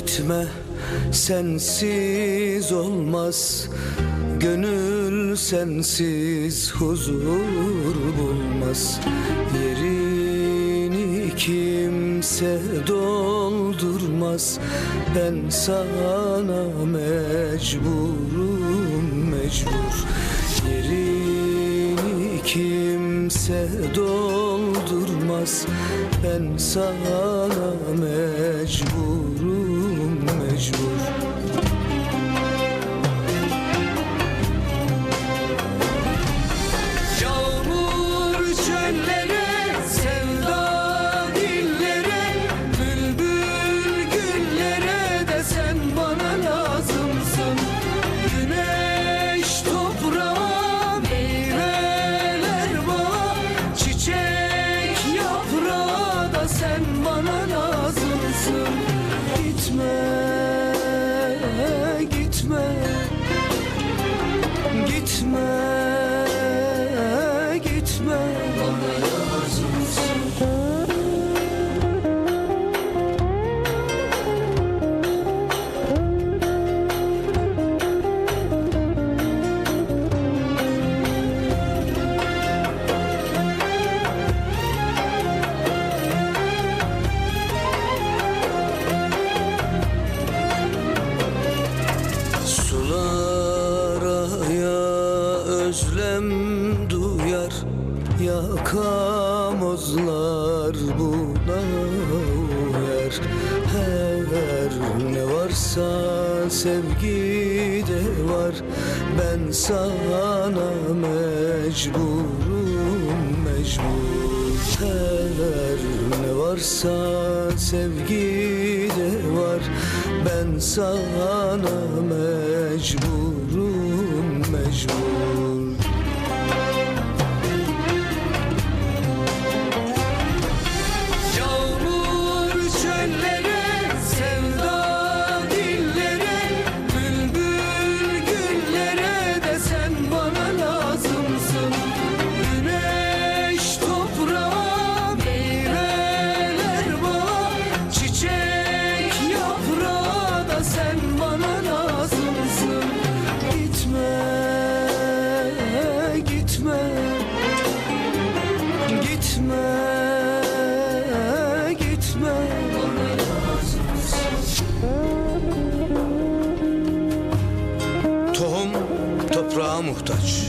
gitme sensiz olmaz. Gönül sensiz huzur bulmaz. Yerini kimse doldurmaz. Ben sana mecburum mecbur. Yerini kimse doldurmaz. Ben sana mecburum mecbur. Yağmur çöllere, sevda Bülbül güllere de bana lazımsın. Güneş toprağa, meyveler bağa Çiçek yaprağı da sen bana lazımsın. Gitme Gitme, gitme özlem duyar Yakamozlar buna uyar. Her ne varsa sevgide var Ben sana mecburum mecbur. Her ne varsa sevgide var Ben sana mecburum mecbur Gitme, gitme Tohum toprağa muhtaç.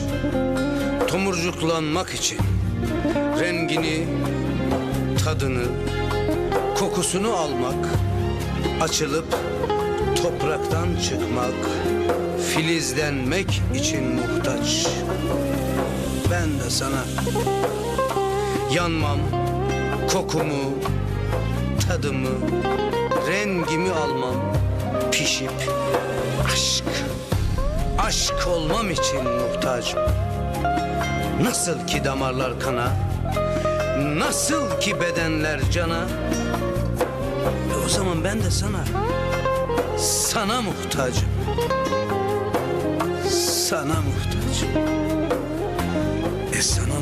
Tomurcuklanmak için rengini, tadını, kokusunu almak, açılıp topraktan çıkmak, filizlenmek için muhtaç. Ben de sana yanmam, kokumu, tadımı, rengimi almam, pişip aşk aşk olmam için muhtacım. Nasıl ki damarlar kana, nasıl ki bedenler cana. E o zaman ben de sana, sana muhtacım. Sana muhtacım. E sana.